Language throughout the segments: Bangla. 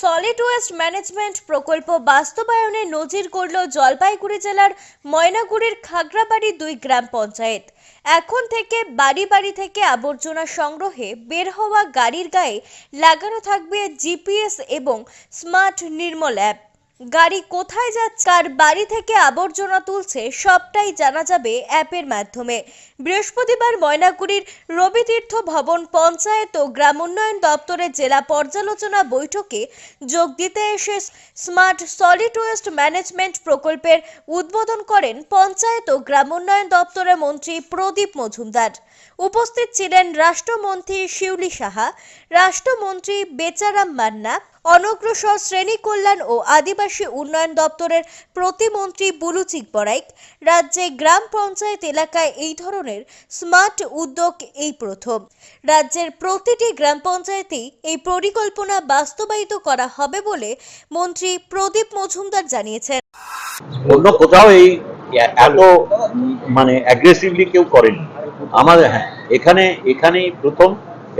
সলিড ওয়েস্ট ম্যানেজমেন্ট প্রকল্প বাস্তবায়নে নজির করল জলপাইগুড়ি জেলার ময়নাগুড়ির খাগড়াবাড়ি দুই গ্রাম পঞ্চায়েত। এখন থেকে বাড়ি বাড়ি থেকে আবর্জনা সংগ্রহে বের হওয়া গাড়ির গায়ে লাগানো থাকবে জিপিএস এবং স্মার্ট নির্মল অ্যাপ। গাড়ি কোথায় যাচ্ছে? কার বাড়ি থেকে আবর্জনা তুলছে? সবটাই জানা যাবে অ্যাপের মাধ্যমে। বৃহস্পতিবার ময়নাগুড়ির রবিতীর্থ ভবন পঞ্চায়েত ও গ্রামোন্নয়ন দপ্তরের জেলা পর্যালোচনা বৈঠকে যোগ দিতে এসে স্মার্ট সলিড ওয়েস্ট ম্যানেজমেন্ট প্রকল্পের উদ্বোধন করেন পঞ্চায়েত ও গ্রাম উন্নয়ন দপ্তরের মন্ত্রী প্রদীপ মজুমদার। উপস্থিত ছিলেন রাষ্ট্রমন্ত্রী শিউলি সাহা, রাষ্ট্রমন্ত্রী বেচারাম মান্না অনগ্রসর শ্রেণি কল্যাণ ও আদিবাসী উন্নয়ন দপ্তরের প্রতিমন্ত্রী বুলুচিক বড়াইক রাজ্যে গ্রাম পঞ্চায়েত এলাকায় এই ধরনের স্মার্ট উদ্যোগ এই প্রথম। রাজ্যের প্রতিটি গ্রাম পঞ্চায়েতেই এই পরিকল্পনা বাস্তবায়িত করা হবে বলে মন্ত্রী প্রদীপ মজুমদার জানিয়েছেন। অন্য কোথাও এই এত মানে অ্যাগ্রেসিভলি কেউ করেনি। আমাদের হ্যাঁ এখানে, এখানেই প্রথম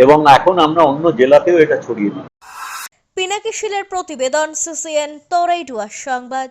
এবং এখন আমরা অন্য জেলাতেও এটা ছড়িয়ে দিই পিনাকি শিলের প্রতিবেদন সিসিএন তরাইডুয়া সংবাদ।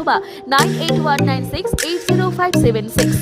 অথবা nine eight one nine six eight zero five seven six.